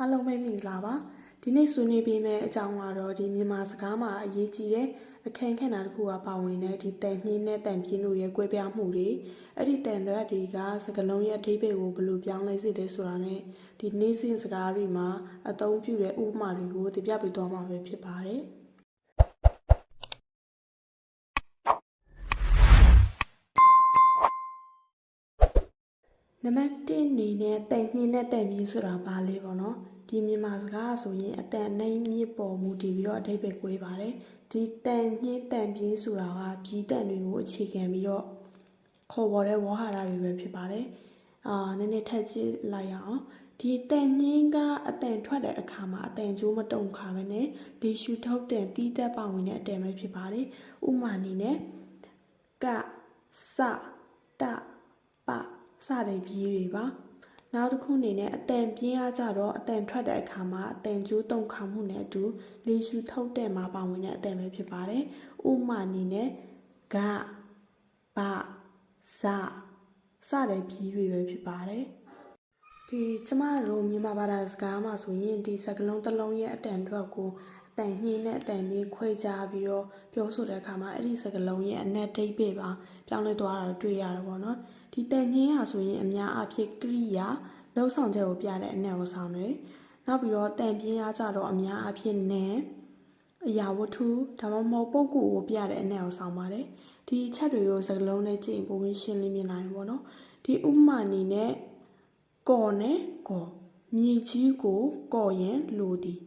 အားလုံးပဲမင်္ဂလာပါဒီနေ့ဆွေးနွေးပေးမယ့်အကြောင်းကတော့ဒီမြန်မာစကားမှာအရေးကြီးတဲ့အခန်းခဏတစ်ခုကပါဝင်တဲ့ဒီတန်နှင်းနဲ့တန်ပြင်းတို့ရဲ့꿰ပြားမှုတွေအဲ့ဒီတန်ရွက်တွေကစကလုံးရဲ့အဓိပ္ပာယ်ကိုဘယ်လိုပြောင်းလဲစေတယ်ဆိုတာနဲ့ဒီနေ့စဉ်စကားတွေမှာအသုံးပြုတဲ့ဥပမာတွေကိုတင်ပြပေးသွားမှာပဲဖြစ်ပါတယ် နံပါတ်1အနေနဲ့တန်နှင်းနဲ့တန်ပြင်းဆိုတာဘာလဲပေါ့နော်ဒီမြန်မာစကားဆိုရင်အတန်နှိမ့်မြစ်ပေါ်မူတည်ပြီးတော့အဓိပ္ပာယ်꿰ပါတယ်ဒီတန်နှင်းတန်ပြင်းဆိုတာကပြီးတန်တွေကိုအခြေခံပြီးတော့ခေါ်ပေါ်တဲ့ဝေါဟာရတွေပဲဖြစ်ပါတယ်အာနည်းနည်းထပ်ကြည့်လိုက်ရအောင်ဒီတန်နှင်းကအတန်ထွက်တဲ့အခါမှာအတန်ကျိုးမတုံခါပဲနဲ့ဒီရှူထုတ်တဲ့တီးသက်ပါဝင်တဲ့အတန်ပဲဖြစ်ပါတယ်ဥမာအနေနဲ့ကစတပ စတဲ့ပြီးတွေပါနောက်တစ်ခုအနေနဲ့အတန်ပြင်းအားကြတော့အတန်ထွက်တဲ့အခါမှာအတန်ကျိုးတုံခါမှုနဲ့အတူလေရှူထုတ်တဲ့မှာပါဝင်တဲ့အတန်ပဲဖြစ်ပါတယ်။ဥပမာအနေနဲ့ဂဘဇစတဲ့ပြီးတွေပဲဖြစ်ပါတယ်။ဒီကျမတို့မြန်မာဘာသာစကားမှာဆိုရင်ဒီစကလုံးတစ်လုံးရဲ့အတန်ထွက်ကိုအ တန်ညင်းနဲ့အတန်ပြီးခွဲခြားပြီးတော့ပြောဆိုတဲ့အခါမှာအဲ့ဒီစကလုံးရဲ့အနက်ဒိတ်ပေပါပြောင်းလဲသွားတာကိုတွေ့ရတယ်ပေါ့နော်။ဒီတန်ညင်းဟာဆိုရင်အများအဖြစ်ကရိယာလှုပ်ဆောင်ချက်ကိုပြတဲ့အနက်ဝဆောင်တွေနောက်ပြီးတော့တန်ပြင်းအားကြတော့အများအဖြစ်နဲ့အရာဝတ္ထုဒါမှမဟုတ်ပုံကူကိုပြတဲ့အနက်ကိုဆောင်ပါတယ်ဒီချက်တွေကိုစကလုံးနဲ့ကြည့်ရင်ပုံဝင်ရှင်းလင်းမြင်နိုင်တယ်ပေါ့နော်ဒီဥပမာအနေနဲ့ကော်နဲ့ကော်မြေကြီးကိုကော်ရင်လိုသည်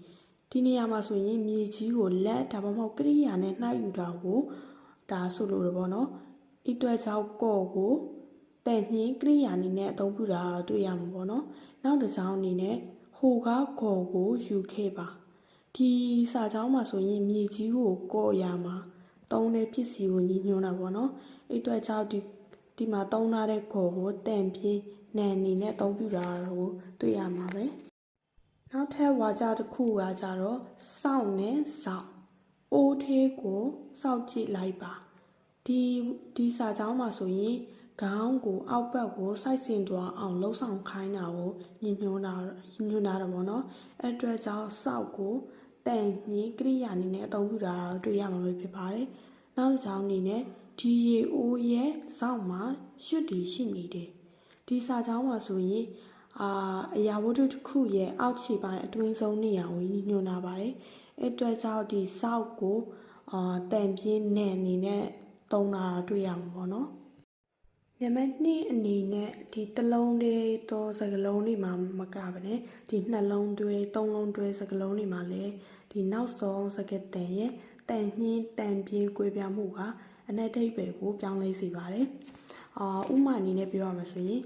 ဒီနေရာမှာဆိုရင်မြေကြီးကိုလက်ဒါမှမဟုတ်ကရိယာနဲ့နှိုက်ယူတာကိုဒါဆိုလို့ရပေါ့နော်ဤအတွက်ကြောင့်ကော်ကိုတန်နှင်းကရိယာအနေနဲ့အသုံးပြုတာတွေ့ရမှာပေါ့နော်နောက်တစ်ကြောင်းအနေနဲ့ဟိုကကော်ကိုယူခဲ့ပါဒီစာကြောင်းမှာဆိုရင်မြေကြီးကိုကော်ရမှာသုံးတဲ့ပစ္စည်းကိုညီညွှန်းတာပေါ့နော်အဲ့အတွက်ကြောင့်ဒီဒီမှာသုံးထားတဲ့ကော်ကိုတန်ပြင်းနန်အနေနဲ့အသုံးပြုတာကိုတွေ့ရမှာပဲ နောက်ထပ်ဝါကြတစ်ခုကကြတော့စောင့်နဲ့စောင့်အိုးသေးကိုစောင့်ကြည့်လိုက်ပါဒီဒီစာကြောင်းမှာဆိုရင်ခေါင်းကိုအောက်ဘက်ကိုစိုက်ဆင်သွားအောင်လှုပ်ဆောင်ခိုင်းတာကိုညှိညွှန်းတာညွှန်းတာတော့ဗောနော်အဲ့အတွက်ကြောင့်စောက်ကိုတန်ညင်းကရိယာအနေနဲ့အသုံးပြုတာတွေ့ရမှာပဲဖြစ်ပါတယ်နောက်တစ်ကြောင်းအနေနဲ့ဒီရေအိုးရဲ့စောက်မှာရွတ်တည်ရှိနေတယ်ဒီစာကြောင်းမှာဆိုရင် အာအရာဝတ္ထုတစ်ခုရဲ့အောက်ခြေပိုင်းအတွင်းဆုံးနေရာကိုညွှန်တာပါတယ်အဲ့အတွက်ကြောင့်ဒီစောက်ကိုအာတန်ပြင်းနဲ့အနေနဲ့သုံးတာတွေ့ရမှာပေါ့နော်နံပါတ်2အနေနဲ့ဒီတစ်လုံးလေးသောစကလုံးတွေမှာမကဘဲနဲ့ဒီနှလုံးတွဲသုံးလုံးတွဲစကလုံးတွေမှာလည်းဒီနောက်ဆုံးစကတန်ရဲ့တန်နှင်းတန်ပြင်းကွေပြမှုကအနက်တိတ်ပဲကိုပြောင်းလဲစေပါတယ်။အာဥမာအနေနဲ့ပြောရမှာဆိုရင်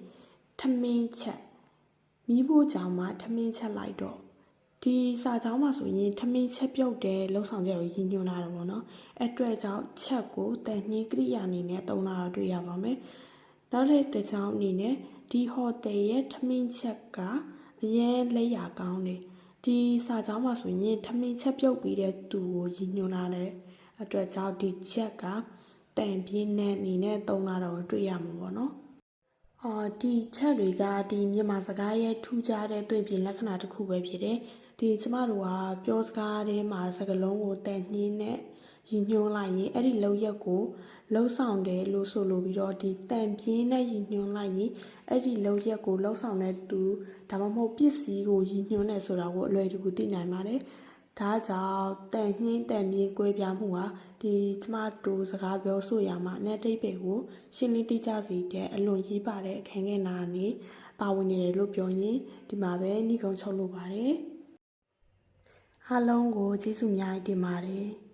ထမင်းချက် မိဖို့ကြောင့်မှထမင်းချက်လိုက်တော့ဒီစာကြောင်းမှာဆိုရင်ထမင်းချက်ပြုတ်တဲ့လှုပ်ဆောင်ချက်ကိုရည်ညွှန်းလာတယ်ပေါ့နော်။အဲ့အတွက်ကြောင့်ချက်ကိုတန်နှင်းကိရိယာအနေနဲ့သုံးလာတာတွေ့ရပါမယ်။နောက်တစ်ကြောင်းအနေနဲ့ဒီဟိုတယ်ရဲ့ထမင်းချက်ကအရင်လက်ရကောင်းတယ်။ဒီစာကြောင်းမှာဆိုရင်ထမင်းချက်ပြုတ်ပြီးတဲ့သူကိုရည်ညွှန်းလာတယ်။အတွက်ကြောင့်ဒီချက်ကတန်ပြင်းနဲ့အနေနဲ့သုံးလာတော့တွေ့ရမှာပေါ့နော်။ အော်ဒီချက်တွေကဒီမြန်မာစကားရဲ့ထူးခြားတဲ့သွင်ပြင်လက္ခဏာတစ်ခုပဲဖြစ်တယ်။ဒီကျမတို့ကပြောစကားထဲမှာစကားလုံးကိုတန်နှင်းနဲ့ရည်ညွှန်းလိုက်ရင်အဲ့ဒီလောက်ရက်ကိုလှုပ်ဆောင်တယ်လို့ဆိုလိုပြီးတော့ဒီတန်ပြင်းနဲ့ရည်ညွှန်းလိုက်ရင်အဲ့ဒီလောက်ရက်ကိုလှုပ်ဆောင်တဲ့သူဒါမှမဟုတ်ပစ္စည်းကိုရည်ညွှန်းတယ်ဆိုတာကိုအလွယ်တကူသိနိုင်ပါတယ်။ ဒါကြောင့်တန်နှင်းတန်ပြင်းကွဲပြားမှုဟာဒီကျမတို့စကားပြောဆိုရမှာနဲ့တိတ်ပေကိုရှင်းလင်းတိကျစေတဲ့အလွန်ရေးပါတဲ့အခန်းကဏ္ဍကနေပါဝင်နေတယ်လို့ပြောရင်ဒီမှာပဲနှီးကုံချုပ်လို့ပါတယ်။အားလုံးကိုကျေးဇူးအများကြီးတင်ပါတယ်။